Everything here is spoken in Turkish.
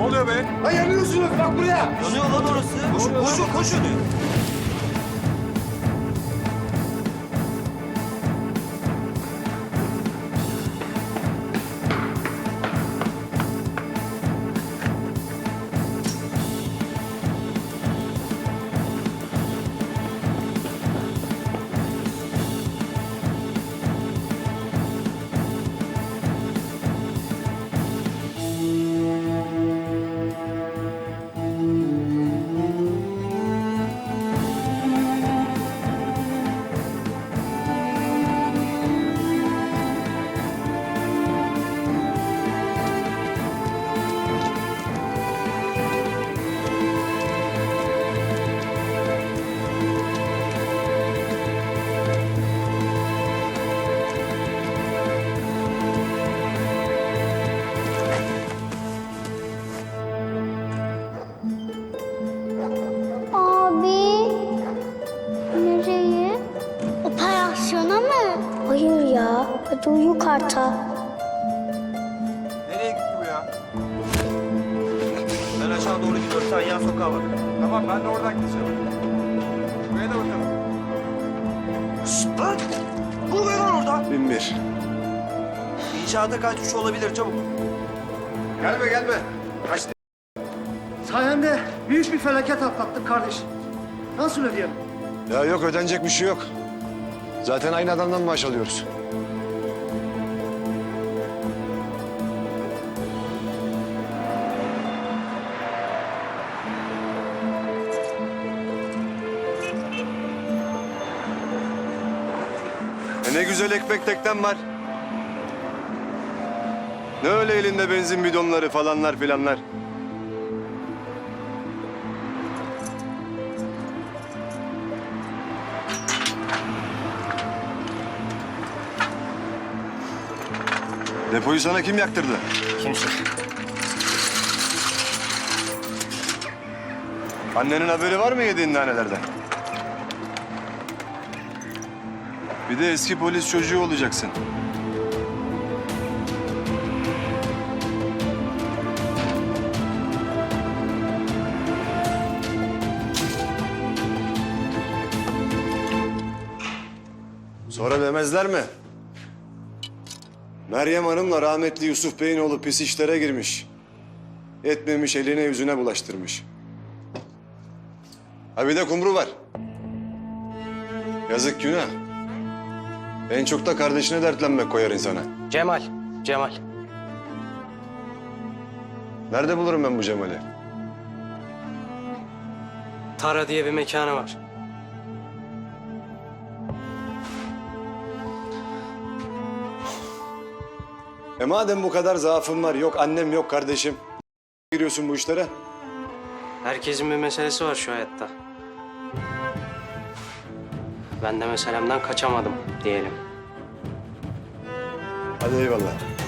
Ne oluyor be? Ay yanıyorsunuz bak buraya. Yanıyor lan orası. Koşun, koşun, koşun. Hadi uyu karta. Nereye gitti bu ya? Ben aşağı doğru gidiyorum. Sen yan sokağa bak. Tamam ben de oradan gideceğim. Buraya da bakalım. Lan! Ne oluyor lan orada? Bin bir. İnşaata kaçmış olabilir çabuk. Gelme gelme. Kaç Sayende büyük bir felaket atlattık kardeş. Nasıl ödeyelim? Ya yok ödenecek bir şey yok. Zaten aynı adamdan maaş alıyoruz. E ne güzel ekmek teknem var. Ne öyle elinde benzin bidonları falanlar filanlar. Depoyu sana kim yaktırdı? Kimse. Annenin haberi var mı yediğin nanelerden? Bir de eski polis çocuğu olacaksın. Sonra demezler mi? Meryem Hanım'la rahmetli Yusuf Bey'in oğlu pis işlere girmiş. Etmemiş eline yüzüne bulaştırmış. Ha bir de kumru var. Yazık günah. En çok da kardeşine dertlenmek koyar insana. Cemal, Cemal. Nerede bulurum ben bu Cemal'i? Tara diye bir mekanı var. E madem bu kadar zaafın var, yok annem yok kardeşim. Giriyorsun bu işlere. Herkesin bir meselesi var şu hayatta. Ben de meselemden kaçamadım diyelim. Hadi eyvallah.